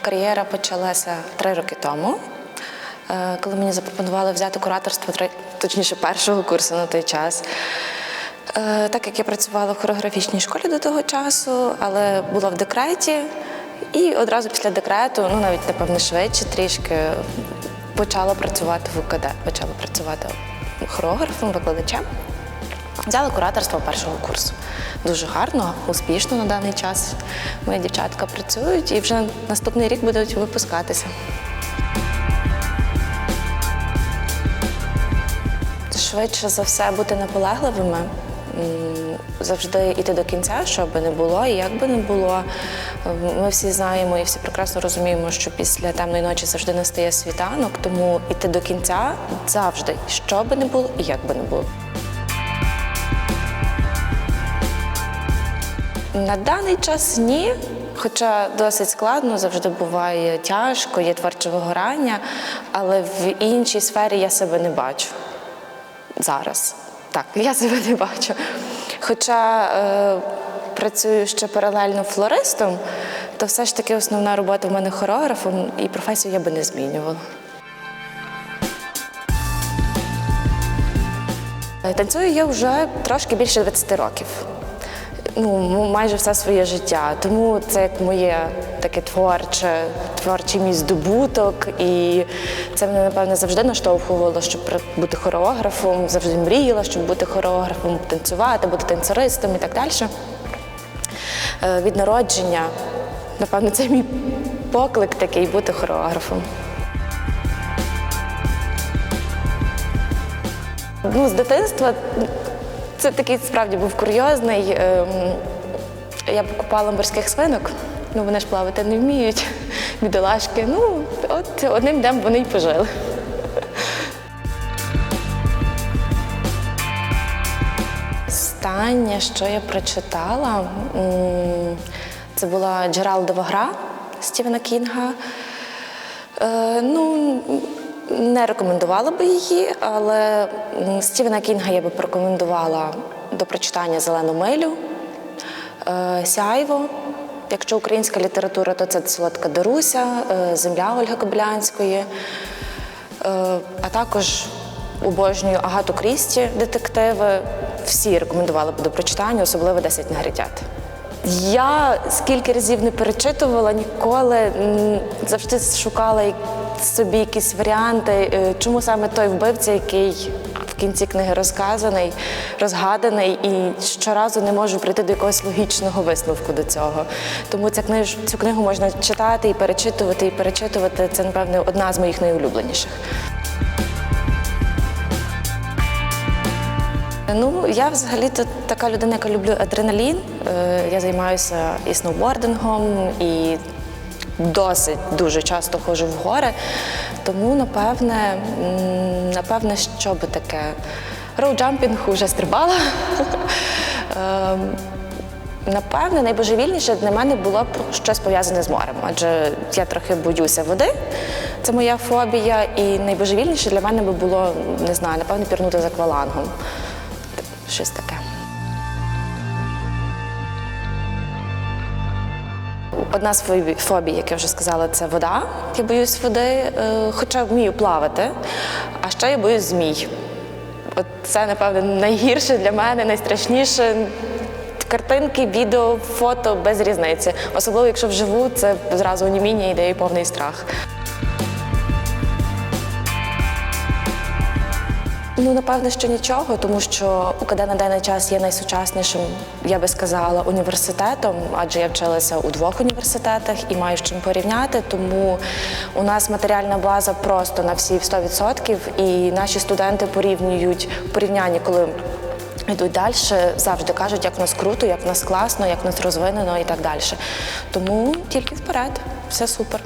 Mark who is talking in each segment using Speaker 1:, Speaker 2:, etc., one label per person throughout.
Speaker 1: Кар'єра почалася три роки тому, е, коли мені запропонували взяти кураторство, точніше, першого курсу на той час. Е, Так як я працювала в хореографічній школі до того часу, але була в декреті, і одразу після декрету, ну навіть напевно швидше трішки, почала працювати в УКД, почала працювати хореографом, викладачем. Взяла кураторство першого курсу. Дуже гарно, успішно на даний час. Мої дівчатка працюють і вже наступний рік будуть випускатися. Швидше за все бути наполегливими, завжди йти до кінця, що би не було, і як би не було. Ми всі знаємо і всі прекрасно розуміємо, що після темної ночі завжди настає світанок, тому йти до кінця завжди, що би не було і як би не було. На даний час ні. Хоча досить складно, завжди буває тяжко, є творче вигорання, але в іншій сфері я себе не бачу зараз. Так, я себе не бачу. Хоча е, працюю ще паралельно флористом, то все ж таки основна робота в мене хореографом, і професію я би не змінювала. Е, Танцюю я вже трошки більше 20 років. Ну, майже все своє життя. Тому це як моє таке творче, творчий мій здобуток. І це мене, напевне, завжди наштовхувало, щоб бути хореографом, завжди мріяла, щоб бути хореографом, танцювати, бути танцюристом і так далі. Е, Від народження, напевно, це мій поклик такий бути хореографом. Ну, з дитинства це такий справді був курйозний. Ем, Я покупала морських свинок, ну вони ж плавати не вміють, бідолашки. Ну, от одним днем вони й пожили. Останнє, що я прочитала, це була Джералдова гра Стівена Кінга. Е, ну, не рекомендувала би її, але Стівена Кінга я би порекомендувала до прочитання Зелену милю, е, Сяйво. Якщо українська література, то це Солодка Даруся, е, Земля Ольги Коблянської. Е, А також обожнюю Агату Крісті детективи. Всі рекомендували б до прочитання, особливо «10 негритят. Я скільки разів не перечитувала, ніколи завжди шукала собі якісь варіанти, е, чому саме той вбивця, який в кінці книги розказаний, розгаданий, і щоразу не можу прийти до якогось логічного висновку до цього. Тому ця книж, цю книгу можна читати і перечитувати, і перечитувати. Це, напевне, одна з моїх найулюбленіших. Ну, я взагалі-то така людина, яка люблю адреналін. Е, Я займаюся і сноубордингом, і досить дуже часто ходжу в гори. Тому, напевне, напевне, що би таке. Роуджампінг вже стрибала. Ем, Напевне, найбожевільніше для мене було б щось пов'язане з морем, адже я трохи боюся води, це моя фобія, і найбожевільніше для мене би було, не знаю, напевно, пірнути з аквалангом. Щось таке. Одна з фобій, як я вже сказала, це вода. Я боюсь води, е, хоча вмію плавати, а ще я боюсь змій. От це, напевно, найгірше для мене, найстрашніше. Картинки, відео, фото без різниці. Особливо, якщо вживу, це зразу оніміння йде і повний страх. Ну, напевне, що нічого, тому що УКД на даний час є найсучаснішим, я би сказала, університетом, адже я вчилася у двох університетах і маю з чим порівняти. Тому у нас матеріальна база просто на всі 100%, і наші студенти порівнюють в порівнянні, коли йдуть далі, завжди кажуть, як в нас круто, як в нас класно, як в нас розвинено і так далі. Тому тільки вперед, все супер.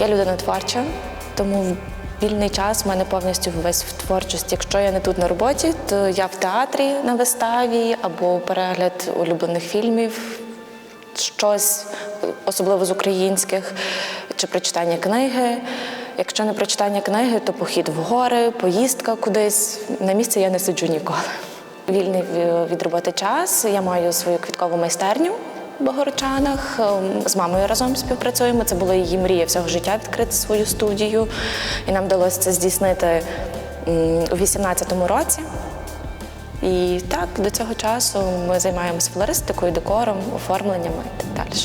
Speaker 1: Я людина творча, тому вільний час в мене повністю весь в творчості. Якщо я не тут на роботі, то я в театрі на виставі або перегляд улюблених фільмів, щось, особливо з українських, чи прочитання книги. Якщо не прочитання книги, то похід в гори, поїздка кудись. На місці я не сиджу ніколи. Вільний від роботи час. Я маю свою квіткову майстерню в Богородчанах. Ем, З мамою разом співпрацюємо. Це була її мрія всього життя відкрити свою студію. І нам вдалося це здійснити у 2018 році. І так, до цього часу ми займаємося флористикою, декором, оформленнями і так далі.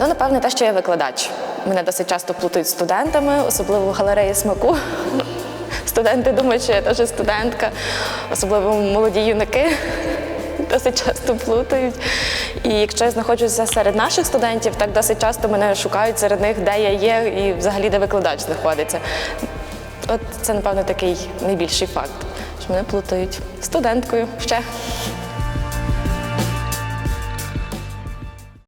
Speaker 1: Ну, напевне, те, що я викладач. Мене досить часто плутають студентами, особливо в галереї смаку. Студенти думають, що я теж студентка, особливо молоді юнаки досить часто плутають. І якщо я знаходжуся серед наших студентів, так досить часто мене шукають серед них, де я є і взагалі де викладач знаходиться. От це, напевно, такий найбільший факт, що мене плутають студенткою ще.